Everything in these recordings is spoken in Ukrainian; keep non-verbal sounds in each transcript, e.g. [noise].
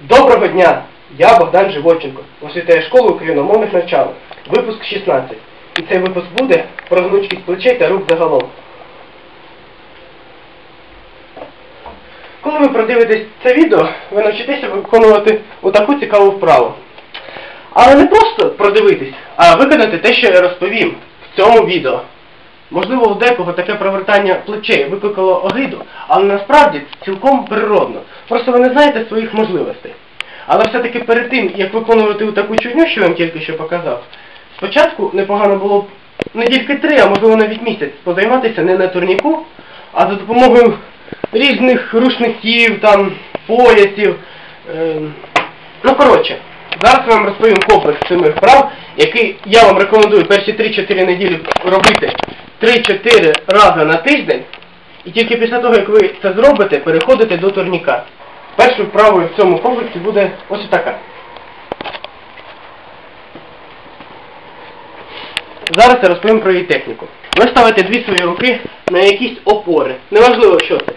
Доброго дня! Я Богдан Живоченко, освітяє школу україномовних навчалок. Випуск 16. І цей випуск буде про гнучкість плечей та рук загалом. Коли ви продивитесь це відео, ви навчитеся виконувати отаку цікаву вправу. Але не просто продивитись, а виконати те, що я розповім в цьому відео. Можливо, у декого таке провертання плечей викликало огиду, але насправді це цілком природно. Просто ви не знаєте своїх можливостей. Але все-таки перед тим, як виконувати таку чудню, що я вам тільки що показав, спочатку непогано було б не тільки три, а можливо навіть місяць позайматися не на турніку, а за допомогою різних рушників, там, поясів. ем, Ну, коротше, зараз я вам розповім комплекс семи вправ, який я вам рекомендую перші 3-4 неділі робити 3-4 рази на тиждень. І тільки після того, як ви це зробите, переходите до турніка. Першою вправою в цьому комплексі буде ось така. Зараз я розповім про її техніку. Ви ставите дві свої руки на якісь опори. Неважливо, що це.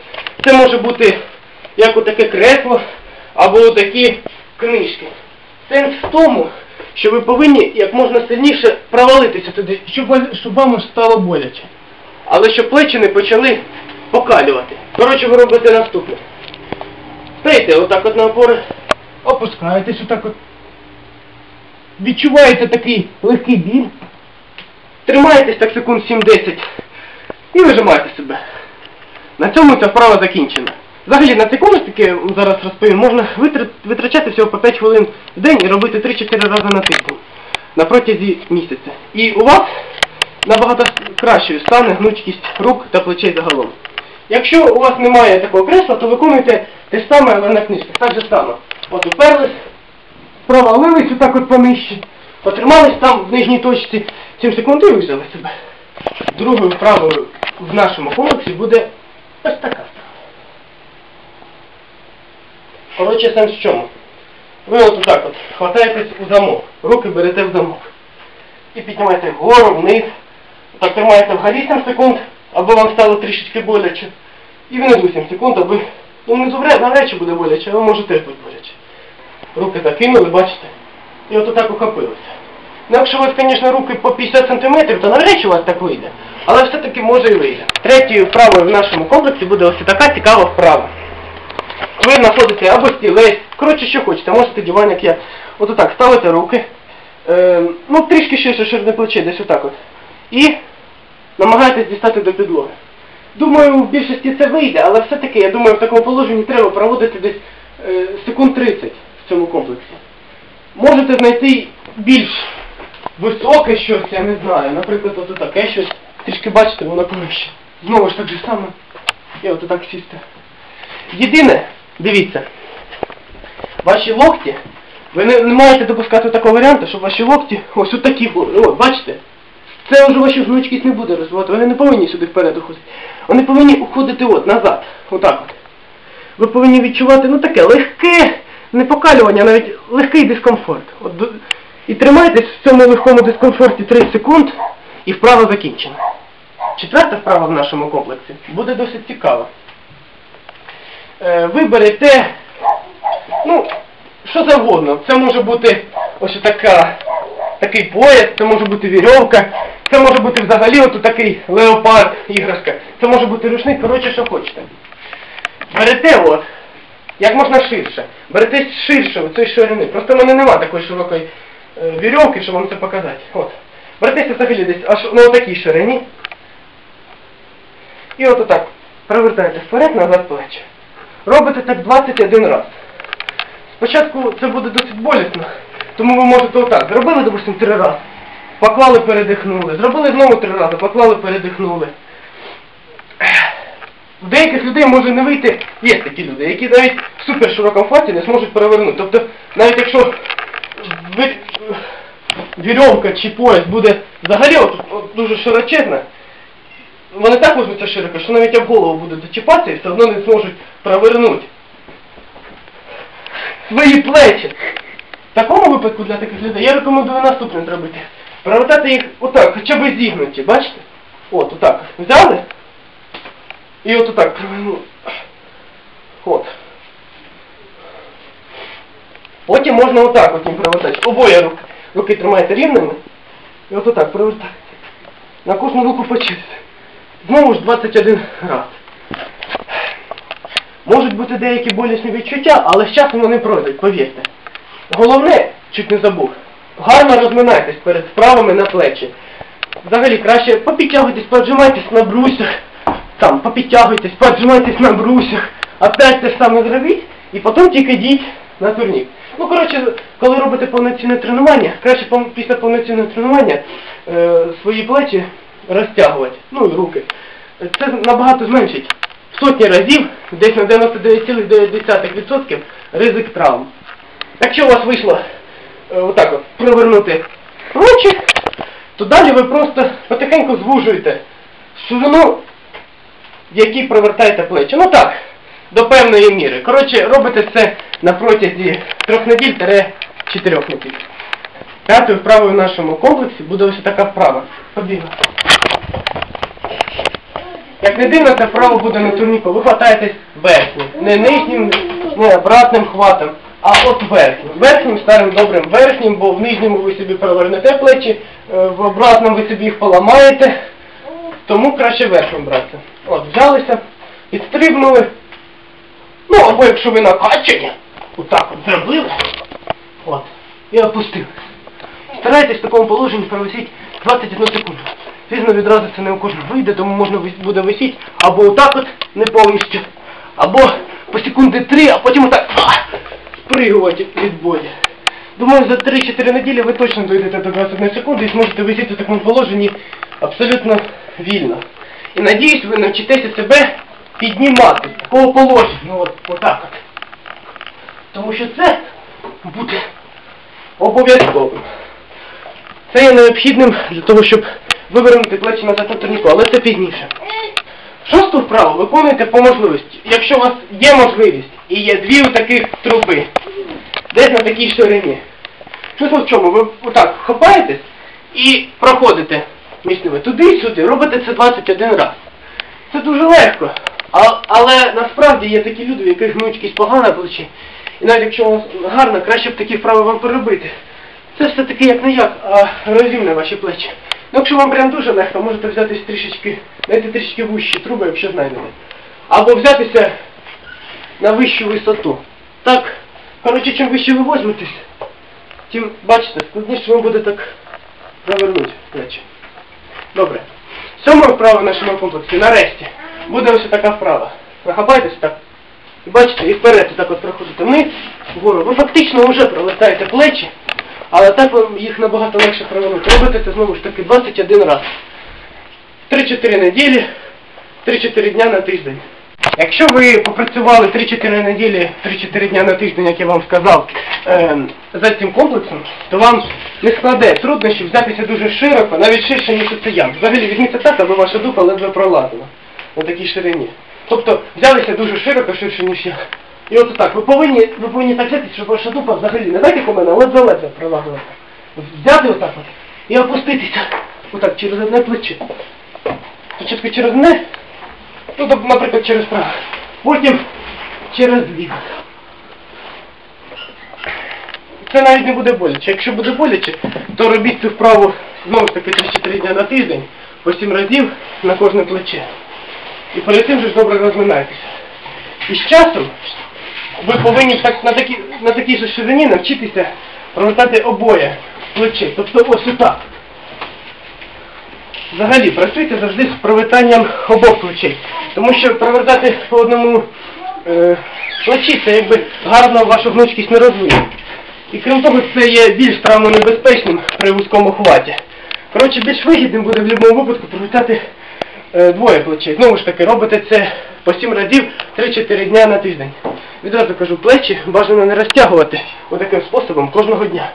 Це може бути як отаке кресло або отакі книжки. Сенс в тому, що ви повинні як можна сильніше провалитися туди, щоб, вам- щоб вам стало боляче. Але щоб плечі не почали покалювати. Коротше, ви робите наступне. Стаєте отак от на опори, опускаєтесь отак от. Відчуваєте такий легкий біль. Тримаєтесь так секунд 7-10 і вижимаєте себе. На цьому ця вправа закінчена. Взагалі на цей комплекс, який зараз розповім, можна витрачати всього по 5 хвилин в день і робити 3-4 рази на тиждень на протязі місяця. І у вас набагато кращою стане гнучкість рук та плечей загалом. Якщо у вас немає такого кресла, то виконуйте те ж саме, але на книжках. Так же само. От уперлись, провалились отак от понижче, потримались там в нижній точці 7 секунд і взяли себе. Другою вправою в нашому комплексі буде ось така вправа. Коротше, сенс в чому? Ви от так от хватаєтесь у замок, руки берете в замок. І піднімаєте вгору, вниз. Так тримаєте вгорі 7 секунд, аби вам стало трішечки боляче. І внизу 7 секунд, аби... Ну, внизу навряд чи буде боляче, але може теж бути боляче. Руки закинули, бачите? І от отак ухопилися. Ну, якщо у вас, звісно, руки по 50 см, то навряд чи у вас так вийде. Але все-таки може і вийде. Третьою вправою в нашому комплексі буде ось така цікава вправа. Ви знаходите або стілець, коротше, що хочете, можете диван, як я. От отак, ставите руки, е, ну трішки ширше ширне плече, десь отак от. І намагаєтесь дістати до підлоги. Думаю, в більшості це вийде, але все-таки, я думаю, в такому положенні треба проводити десь е, секунд 30 в цьому комплексі. Можете знайти більш високе щось, я не знаю, наприклад, от таке щось. Трішки бачите, воно повище. Знову ж так же саме. І от так сісти. Єдине, дивіться, ваші локті, ви не, не маєте допускати такого варіанту, щоб ваші локті ось отакі були. От, бачите? Це вже вашу гнучкість не буде розвивати. Вони не повинні сюди вперед уходити. Вони повинні уходити от, назад. Отак от. Ви повинні відчувати, ну таке, легке, не покалювання, навіть легкий дискомфорт. От, і тримайтесь в цьому легкому дискомфорті 3 секунд, і вправа закінчена. Четверта вправа в нашому комплексі буде досить цікава. Е, ви берете, ну, що завгодно. Це може бути ось така, такий пояс, це може бути вірьовка, це може бути взагалі от такий леопард, іграшка, це може бути рушник, коротше, що хочете. Берете от, як можна ширше. Берете ширше оцієї ширини. Просто в мене нема такої широкої е, вірьовки, щоб вам це показати. От. Беретеся взагалі десь аж на отакій ширині. І от отак провертаєте вперед, назад плечі. Робите так 21 раз. Спочатку це буде досить болісно, тому ви можете отак. Зробили, допустимо, три рази. Поклали, передихнули. Зробили знову три рази, поклали, передихнули. У деяких людей може не вийти, є такі люди, які навіть в супер широкому фаті не зможуть перевернути. Тобто, навіть якщо вірьовка чи пояс буде взагалі от, от дуже широчезна, вони так візьмуться широко, що навіть об голову будуть зачіпатися і все одно не зможуть провернути свої плечі. В такому випадку для таких людей я рекомендую наступне зробити. Провертати їх отак, хоча б зігнуті, бачите? От, отак. Взяли і от отак провернули. От. Потім можна отак от їм привертати. Обоє руки. Руки тримаєте рівними. І от отак привертаєте. На кожну руку по черзі. Знову ж 21 раз. Можуть бути деякі болісні відчуття, але з часом вони пройдуть, повірте. Головне, чуть не забув, гарно розминайтесь перед вправами на плечі. Взагалі краще попідтягуйтесь, поджимайтесь на брусях, там, попідтягуйтесь, поджимайтесь на брусях, опять те ж саме зробіть, і потім тільки йдіть на турнік. Ну, коротше, коли робите повноцінне тренування, краще після повноцінного тренування е, свої плечі розтягувати, ну і руки. Це набагато зменшить в сотні разів, десь на 99,9% ризик травм. Якщо у вас вийшло е, отак от провернути ручі, то далі ви просто потихеньку звужуєте ширину, в якій провертаєте плечі. Ну так, до певної міри. Коротше, робите це на протязі трьох неділь чотирьох неділь. П'ятою вправою в нашому комплексі буде ось така вправа. Побігла. Як не дивно, це вправо буде на турніку. Ви хватаєтесь верхнім. Не нижнім, не обратним хватом, а от верхнім. Верхнім, старим добрим верхнім, бо в нижньому ви собі перевернете плечі, е, в обратному ви собі їх поламаєте. Тому краще верхнім братися. От, взялися, підстрибнули. Ну, або якщо ви накачані, отак от зробили. От. І опустили. Старайтесь в такому положенні провисіть 21 секунду. Звісно, відразу це не у кожного вийде, тому можна буде висіти або отак от не повністю, або по секунди 3, а потім отак а, спригувати від болі. Думаю, за 3-4 неділі ви точно дойдете до 21 секунди і зможете висіти в такому положенні абсолютно вільно. І надіюсь, ви навчитеся себе піднімати з такого положення. Ну от, отак от. Тому що це буде обов'язковим. Це є необхідним для того, щоб вивернути плечі назад на турніку, але це пізніше. Шосту вправу виконуйте по можливості. Якщо у вас є можливість і є дві таких труби, десь на такій ширині. Смисл в чому? Ви отак хапаєтесь і проходите між ними туди-сюди, робите це 21 раз. Це дуже легко. А, але насправді є такі люди, в яких гнучкість погана плечі. І навіть якщо у вас гарно, краще б такі вправи вам переробити. Це все-таки як не як, а розімне ваші плечі. Ну, якщо вам прям дуже легко, можете взятись трішечки, знайти трішечки вущі труби, якщо знайдете. Або взятися на вищу висоту. Так, коротше, чим вище ви возьметесь, тим, бачите, складніше вам буде так завернути плечі. Добре. Сьома вправа в нашому комплексі, нарешті, буде ось така вправа. Нахапайтесь так. І бачите, і вперед так от проходите вниз, вгору. Ви фактично вже провертаєте плечі, але так вам їх набагато легше провернути. Робите це знову ж таки 21 раз. 3-4 неділі, 3-4 дня на тиждень. Якщо ви попрацювали 3-4 неділі, 3-4 дня на тиждень, як я вам сказав, ем, за цим комплексом, то вам не складе труднощів взятися дуже широко, навіть ширше, ніж це я. Взагалі візьміться так, аби ваша дупа ледве пролазила на такій ширині. Тобто взялися дуже широко, ширше, ніж я. І от так, ви повинні, ви повинні так взяти, щоб ваша дупа взагалі не так, як у мене, ледве-ледве пролазила. Взяти отак от і опуститися. Отак, через одне плече. Спочатку через одне, ну, тобто, наприклад, через праве. Потім через ліве. Це навіть не буде боляче. Якщо буде боляче, то робіть цю вправу знову ж таки 3-4 дня на тиждень, по 7 разів на кожне плече. І перед цим же ж добре розминайтеся. І з часом ви повинні так, на, такі, на такій же ширині навчитися провертати обоє плечей. Тобто ось отак. Взагалі, працюйте завжди з провертанням обох плечей. Тому що провертати по одному е, плечі це якби гарно вашу гнучкість не розвиє. І крім того, це є більш травмонебезпечним при вузькому хваті. Коротше, більш вигідним буде в будь-якому випадку провертати е, двоє плечей. Знову ж таки, робите це по 7 разів 3-4 дня на тиждень. Відразу кажу, плечі бажано не розтягувати отаким способом кожного дня.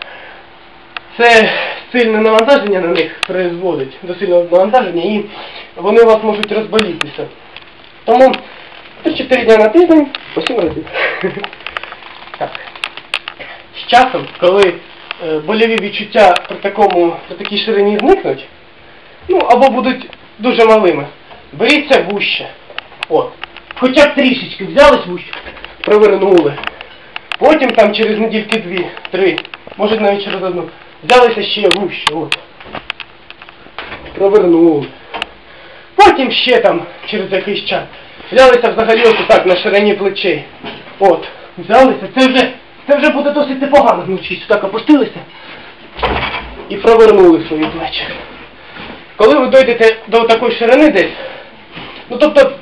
Це сильне навантаження на них призводить до сильного навантаження і вони у вас можуть розболітися. Тому 3-4 дня на тиждень по 7 разів. [laughs] Так. З часом, коли е, больові відчуття при такому, при такій ширині зникнуть, ну або будуть дуже малими, беріться вуще. От. Хоча б трішечки взялись вуще, провернули. Потім там через недільки дві, три, може навіть через одну. Взялися ще вище, от. Провернули. Потім ще там через якийсь час. Взялися взагалі ось так на ширині плечей. От. Взялися. Це вже, це вже буде досить непогано. Гнучись, так опустилися і провернули свої плечі. Коли ви дойдете до такої ширини десь, ну тобто,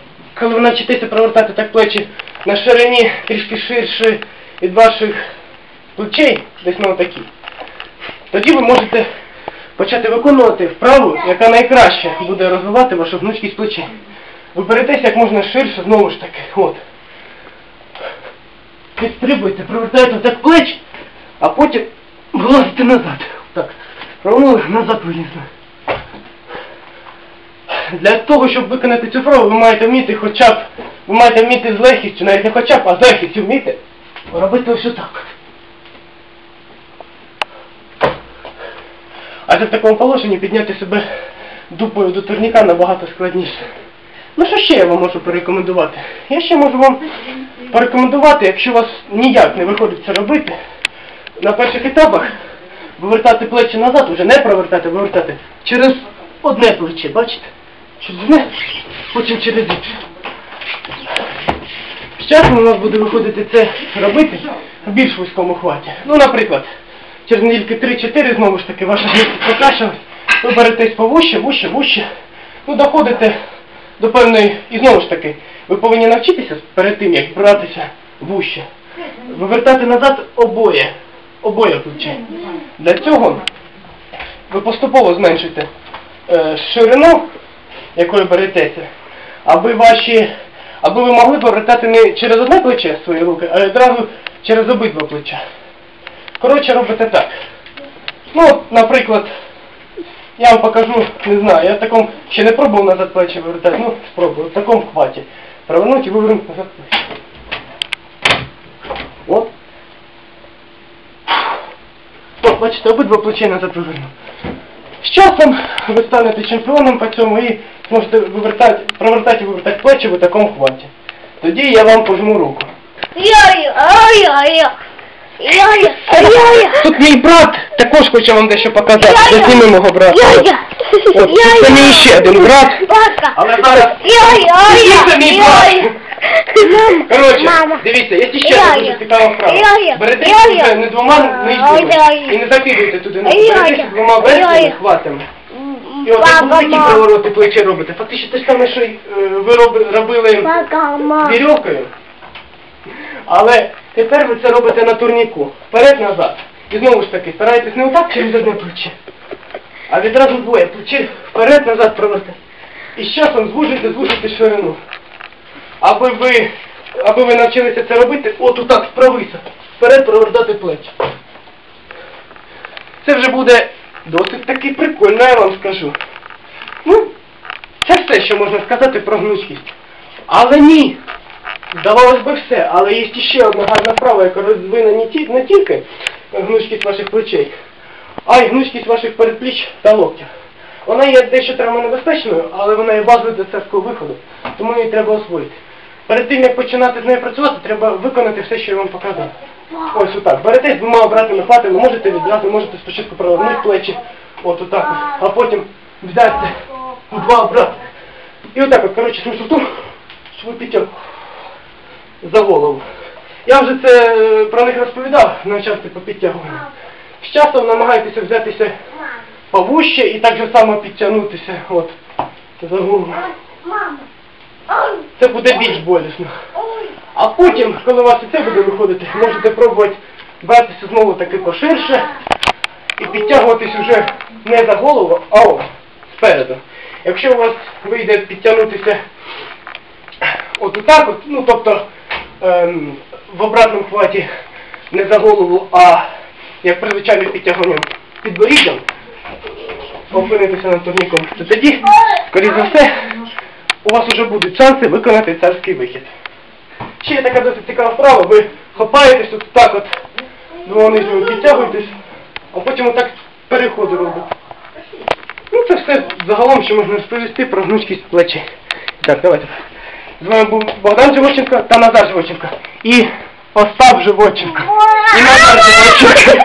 коли ви навчитеся провертати так плечі на ширині трішки ширше від ваших плечей, десь на отакі, тоді ви можете почати виконувати вправу, яка найкраще буде розвивати вашу гнучкість плечей. Ви беретеся як можна ширше, знову ж таки, от. Підстрибуєте, провертаєте так плеч, а потім вилазите назад. Так. Провернули, назад вилізли. Для того, щоб виконати цю вправу, ви маєте вміти хоча б, ви маєте вміти з легкістю, навіть не хоча б, а з легкістю вміти робити ось отак. А це в такому положенні підняти себе дупою до турніка набагато складніше. Ну що ще я вам можу порекомендувати? Я ще можу вам порекомендувати, якщо у вас ніяк не виходить це робити, на перших етапах вивертати плечі назад, вже не провертати, вивертати через одне плече, бачите? Через одне, потім через інше. З часом у нас буде виходити це робити в більш вузькому хваті. Ну, наприклад, через недільки 3-4 знову ж таки ваша гнучкість прокачалась, ви беретесь повуще, вуще, вуще, ну доходите до певної, і знову ж таки, ви повинні навчитися перед тим, як братися вуще, вивертати назад обоє, обоє плече. Для цього ви поступово зменшуєте е, ширину, якою беретеся, аби ваші, аби ви могли повертати не через одне плече свої руки, а одразу через обидва плеча. Коротше, робите так. Ну, наприклад, я вам покажу, не знаю, я в такому ще не пробував назад плечі вивертати, ну спробую, в такому хваті. Провернуть і вивернути назад плечі. От. От, бачите, обидва плечі назад виверну. З часом ви станете чемпіоном по цьому і зможете вивертати, провертати і вивертати плечі в такому хваті. Тоді я вам пожму руку. Тут мій брат також хоче вам дещо показати. Яя. Зніми мого брата. От, це мій ще один брат. Але зараз Це мій брат. Коротше, Мама. дивіться, є ще дуже цікава вправа. Яя. Беретеся Яя. вже не двома нижніми і не закидуйте туди. Беретеся двома верхніми Яя. хватами. І от як ви Баба, такі мама. провороти плече робите. Фактично те ж саме, що й, е, ви роби- робили мама. вірьовкою. Але тепер ви це робите на турніку. Вперед-назад. І знову ж таки, старайтесь не отак через одне плече, а відразу двоє. Плече вперед-назад провести. І з часом звужуйте, звужуйте ширину. Аби ви, аби ви навчилися це робити, от отак вправися. Вперед провертати плечі. Це вже буде досить таки прикольно, я вам скажу. Ну, це все, що можна сказати про гнучкість. Але ні. Здавалось би все, але є ще одна гарна вправа, яка розвине не, ті, не тільки гнучкість ваших плечей, а й гнучкість ваших передпліч та локтів. Вона є дещо травмонебезпечною, але вона є базою до царського виходу, тому її треба освоїти. Перед тим, як починати з нею працювати, треба виконати все, що я вам показав. Ось отак. Берете двома обратними хватами, можете відразу, можете спочатку провернути плечі, от отак, а потім взяти два обратних. І отак от, коротше, смисл в тому, що ви підтягнули за голову. Я вже це е, про них розповідав на часті по підтягуванню. З часом намагайтеся взятися повуще і так же само підтягнутися от, за голову. Це буде більш болісно. А потім, коли у вас і це буде виходити, можете пробувати братися знову таки поширше і підтягуватись уже не за голову, а от, спереду. Якщо у вас вийде підтягнутися от отак, от, ну тобто ем, в обратному хваті не за голову, а як при звичайних підтягуванням підборіддям, опинитися над турніком, то тоді, скоріш за все, у вас вже будуть шанси виконати царський вихід. Ще є така досить цікава вправа, ви хопаєтесь от так от, двома нижніми підтягуєтесь, а потім отак переходи робите. Ну це все загалом, що можна розповісти про гнучкість плечей. Так, давайте. З вами був Богдан Живоченко та Назар Живоченко. І Остап живочок. І номер живочок.